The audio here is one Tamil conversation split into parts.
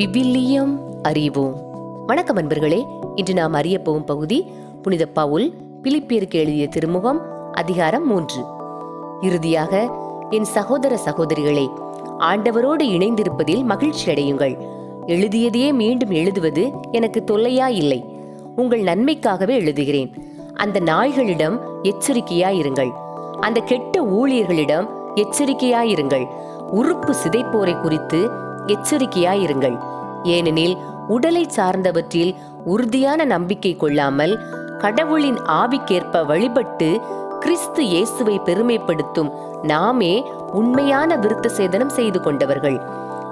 விவிலியம் அறிவோம். வணக்கம் அன்பர்களே இன்று நாம் அறிய போகும் பகுதி புனித பவுல் பிலிப்பியருக்கு எழுதிய திருமுகம் அதிகாரம் மூன்று. இறுதியாக என் சகோதர சகோதரிகளே ஆண்டவரோடு இணைந்திருப்பதில் மகிழ்ச்சி அடையுங்கள். எழுதியதையே மீண்டும் எழுதுவது எனக்கு தொல்லையா இல்லை உங்கள் நன்மைக்காகவே எழுதுகிறேன். அந்த நாய்களிடம் எச்சரிக்கையாயிருங்கள். அந்த கெட்ட ஊழியர்களிடம் எச்சரிக்கையாயிருங்கள். உறுப்பு சிதைப்போரை குறித்து எச்சரிக்கையாயிருங்கள். ஏனெனில் உடலை சார்ந்தவற்றில் உறுதியான நம்பிக்கை கொள்ளாமல் கடவுளின் ஆவிக்கேற்ப வழிபட்டு கிறிஸ்து இயேசுவை பெருமைப்படுத்தும் நாமே உண்மையான விருத்த சேதனம் செய்து கொண்டவர்கள்.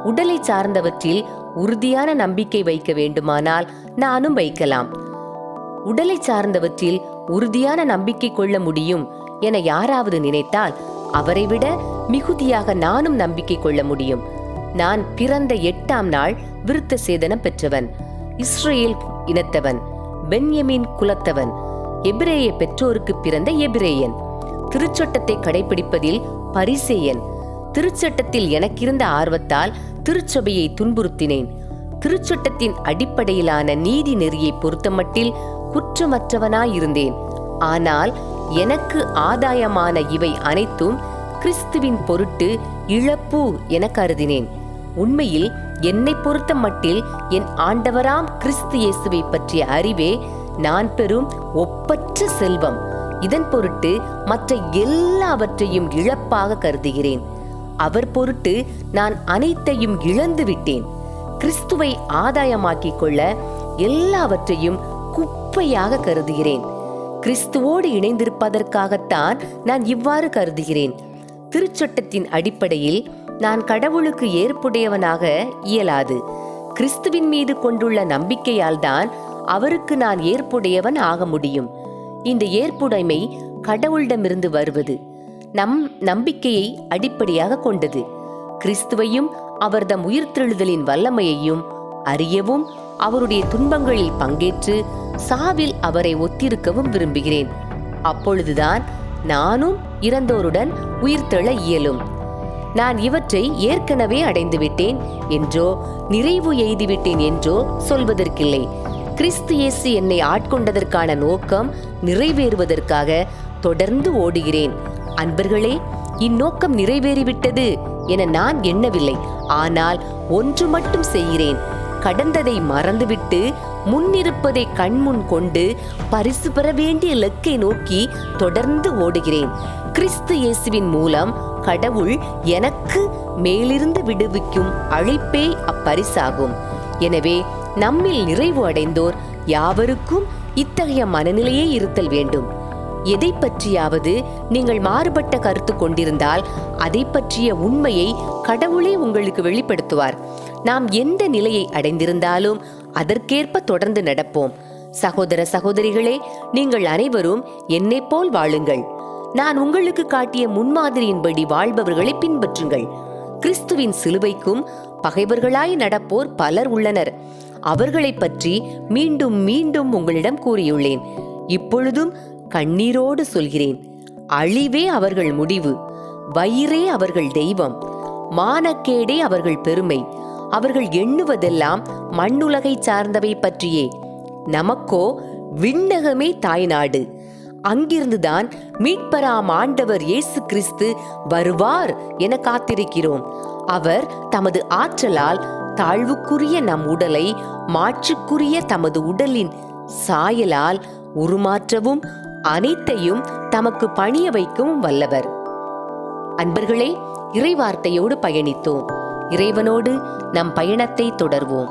உடலை சார்ந்தவற்றில் உறுதியான நம்பிக்கை வைக்க வேண்டுமானால் நானும் வைக்கலாம். உடலை சார்ந்தவற்றில் உறுதியான நம்பிக்கை கொள்ள முடியும் என யாராவது நினைத்தால் அவரை விட மிகுதியாக நானும் நம்பிக்கை கொள்ள முடியும். நான் பிறந்த எட்டாம் நாள் விருத்த சேதனம் பெற்றவன். இஸ்ரேல் இனத்தவன் பென்யமின் குலத்தவன் எபிரேய பெற்றோருக்கு பிறந்த எபிரேயன். திருச்சட்டத்தை கடைபிடிப்பதில் பரிசேயன். திருச்சட்டத்தில் எனக்கிருந்த ஆர்வத்தால் திருச்சபையை துன்புறுத்தினேன். திருச்சட்டத்தின் அடிப்படையிலான நீதி நெறியை பொறுத்தமட்டில் குற்றமற்றவனாயிருந்தேன். ஆனால் எனக்கு ஆதாயமான இவை அனைத்தும் கிறிஸ்துவின் பொருட்டு இழப்பு என கருதினேன். உண்மையில் என்னை பொறுத்த மட்டில் என் ஆண்டவராம் கிறிஸ்து இயேசுவை பற்றிய அறிவே நான் பெறும் ஒப்பற்ற செல்வம். இதன் பொருட்டு மற்ற எல்லாவற்றையும் இழப்பாக கருதுகிறேன். அவர் பொருட்டு நான் அனைத்தையும் இழந்து விட்டேன். கிறிஸ்துவை ஆதாயமாக்கிக் கொள்ள எல்லாவற்றையும் குப்பையாக கருதுகிறேன். கிறிஸ்துவோடு இணைந்திருப்பதற்காகத்தான் நான் இவ்வாறு கருதுகிறேன். திருச்சட்டத்தின் அடிப்படையில் நான் கடவுளுக்கு ஏற்புடையவனாக இயலாது. கிறிஸ்துவின் மீது கொண்டுள்ள நம்பிக்கையால் தான் அவருக்கு நான் ஏற்புடையவன் ஆக முடியும். இந்த ஏற்புடைமை கடவுளிடமிருந்து வருவது நம் நம்பிக்கையை அடிப்படையாக கொண்டது. கிறிஸ்துவையும் அவர்தம் உயிர்த்தெழுதலின் வல்லமையையும் அறியவும் அவருடைய துன்பங்களில் பங்கேற்று சாவில் அவரை ஒத்திருக்கவும் விரும்புகிறேன். அப்பொழுதுதான் நானும் இறந்தோருடன் உயிர்த்தெழ இயலும். நான் இவற்றை ஏற்கனவே அடைந்துவிட்டேன் என்றோ நிறைவு எய்துவிட்டேன் என்றோ சொல்வதற்கில்லை. கிறிஸ்து இயேசு என்னை ஆட்கொண்டதற்கான நோக்கம் நிறைவேறுவதற்காக தொடர்ந்து ஓடுகிறேன். அன்பர்களே இந்நோக்கம் நிறைவேறிவிட்டது என நான் எண்ணவில்லை. ஆனால் ஒன்று மட்டும் செய்கிறேன். கடந்ததை மறந்துவிட்டு முன்னிருப்பதை கண்முன் கொண்டு பரிசு பெற வேண்டிய இலக்கை நோக்கி தொடர்ந்து ஓடுகிறேன். கிறிஸ்து இயேசுவின் மூலம் கடவுள் எனக்கு மேலிருந்து விடுவிக்கும் அழைப்பே அப்பரிசாகும். எனவே நம்மில் நிறைவு அடைந்தோர் யாவருக்கும் இத்தகைய மனநிலையே இருத்தல் வேண்டும். எதை பற்றியாவது நீங்கள் மாறுபட்ட கருத்து கொண்டிருந்தால் அதை பற்றிய உண்மையை கடவுளே உங்களுக்கு வெளிப்படுத்துவார். நாம் எந்த நிலையை அடைந்திருந்தாலும் அதற்கேற்ப தொடர்ந்து நடப்போம். சகோதர சகோதரிகளே நீங்கள் அனைவரும் என்னைப் போல் வாழுங்கள். நான் உங்களுக்கு காட்டிய முன்மாதிரியின்படி வாழ்பவர்களை பின்பற்றுங்கள். கிறிஸ்துவின் சிலுவைக்கும் பகைவர்களாய் நடப்போர் பலர் உள்ளனர். அவர்களை பற்றி மீண்டும் மீண்டும் உங்களிடம் கூறியுள்ளேன். இப்பொழுதும் கண்ணீரோடு சொல்கிறேன். அழிவே அவர்கள் முடிவு. வயிறே அவர்கள் தெய்வம். மானக்கேடே அவர்கள் பெருமை. அவர்கள் எண்ணுவதெல்லாம் மண்ணுலகை சார்ந்தவை பற்றியே. நமக்கோ விண்ணகமே தாய்நாடு. அங்கிருந்துதான் மீட்பராம் ஆண்டவர் இயேசு கிறிஸ்து வருவார் என காத்திருக்கிறோம். அவர் தமது ஆற்றலால் தாழ்வுக்குரிய நம் உடலை மாற்றுக்குரிய தமது உடலின் சாயலால் உருமாற்றவும் அனைத்தையும் தமக்கு பணிய வைக்கவும் வல்லவர். அன்பர்களே இறைவார்த்தையோடு பயணித்தோம். இறைவனோடு நம் பயணத்தை தொடர்வோம்.